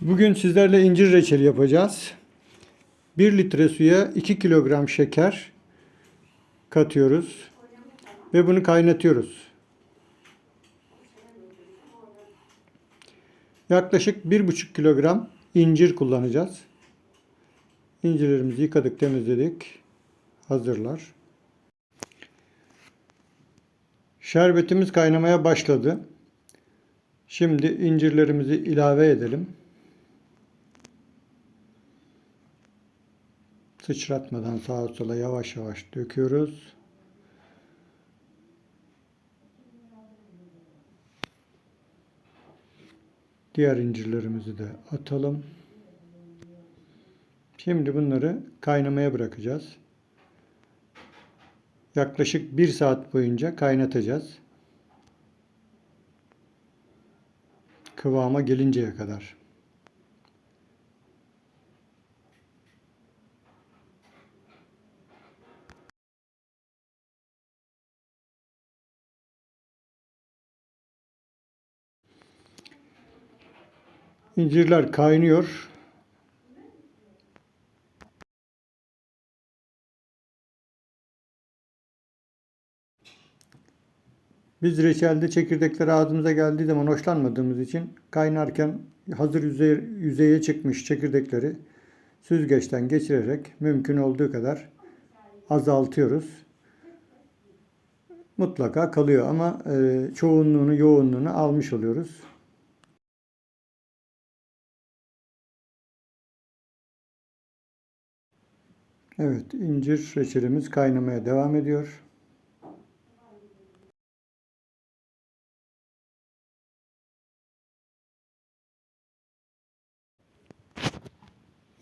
Bugün sizlerle incir reçeli yapacağız. 1 litre suya 2 kilogram şeker katıyoruz ve bunu kaynatıyoruz. Yaklaşık 1,5 kilogram incir kullanacağız. İncirlerimizi yıkadık, temizledik. Hazırlar. Şerbetimiz kaynamaya başladı. Şimdi incirlerimizi ilave edelim. Sıçratmadan sağa sola yavaş yavaş döküyoruz. Diğer incirlerimizi de atalım. Şimdi bunları kaynamaya bırakacağız. Yaklaşık bir saat boyunca kaynatacağız. Kıvama gelinceye kadar. İncirler kaynıyor. Biz reçelde çekirdekler ağzımıza geldiği zaman hoşlanmadığımız için kaynarken hazır yüzey, yüzeye çıkmış çekirdekleri süzgeçten geçirerek mümkün olduğu kadar azaltıyoruz. Mutlaka kalıyor ama e, çoğunluğunu, yoğunluğunu almış oluyoruz. Evet, incir reçelimiz kaynamaya devam ediyor.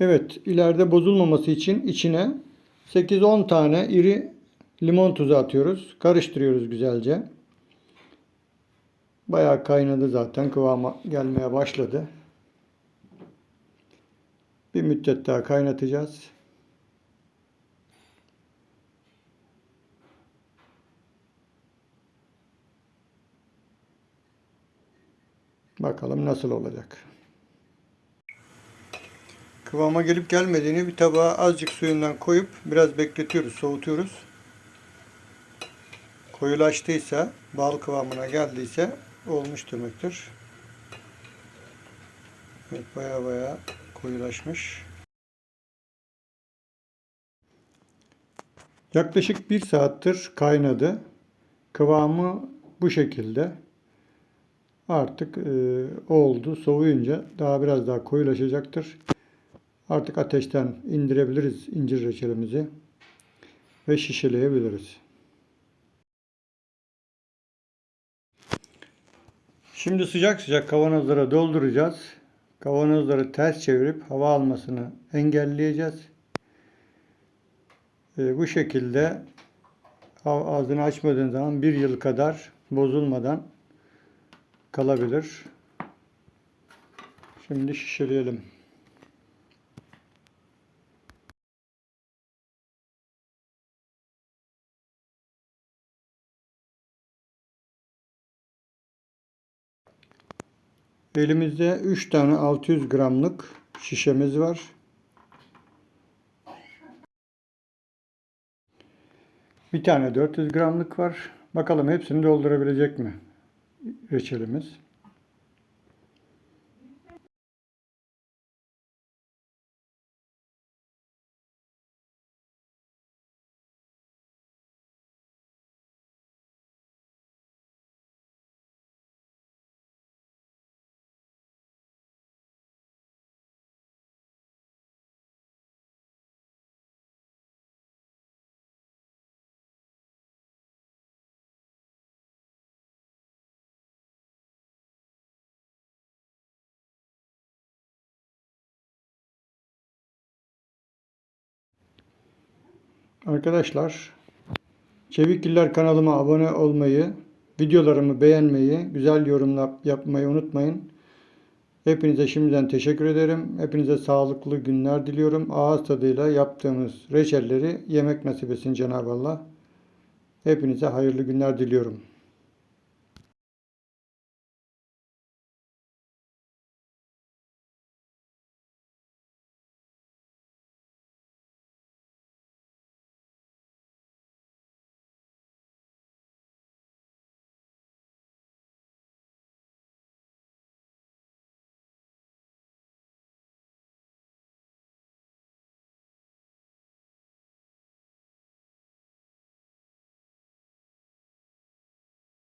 Evet, ileride bozulmaması için içine 8-10 tane iri limon tuzu atıyoruz. Karıştırıyoruz güzelce. Bayağı kaynadı zaten. Kıvama gelmeye başladı. Bir müddet daha kaynatacağız. Bakalım nasıl olacak. Kıvama gelip gelmediğini bir tabağa azıcık suyundan koyup biraz bekletiyoruz, soğutuyoruz. Koyulaştıysa, bal kıvamına geldiyse olmuş demektir. Evet, baya baya koyulaşmış. Yaklaşık bir saattir kaynadı. Kıvamı bu şekilde. Artık e, oldu. Soğuyunca daha biraz daha koyulaşacaktır. Artık ateşten indirebiliriz incir reçelimizi ve şişeleyebiliriz. Şimdi sıcak sıcak kavanozlara dolduracağız. Kavanozları ters çevirip hava almasını engelleyeceğiz. E, bu şekilde ağzını açmadığın zaman bir yıl kadar bozulmadan kalabilir. Şimdi şişeleyelim. Elimizde 3 tane 600 gramlık şişemiz var. Bir tane 400 gramlık var. Bakalım hepsini doldurabilecek mi reçelimiz? Arkadaşlar, Çevikgiller kanalıma abone olmayı, videolarımı beğenmeyi, güzel yorumlar yapmayı unutmayın. Hepinize şimdiden teşekkür ederim. Hepinize sağlıklı günler diliyorum. Ağız tadıyla yaptığımız reçelleri yemek nasip etsin Cenab-ı Allah. Hepinize hayırlı günler diliyorum.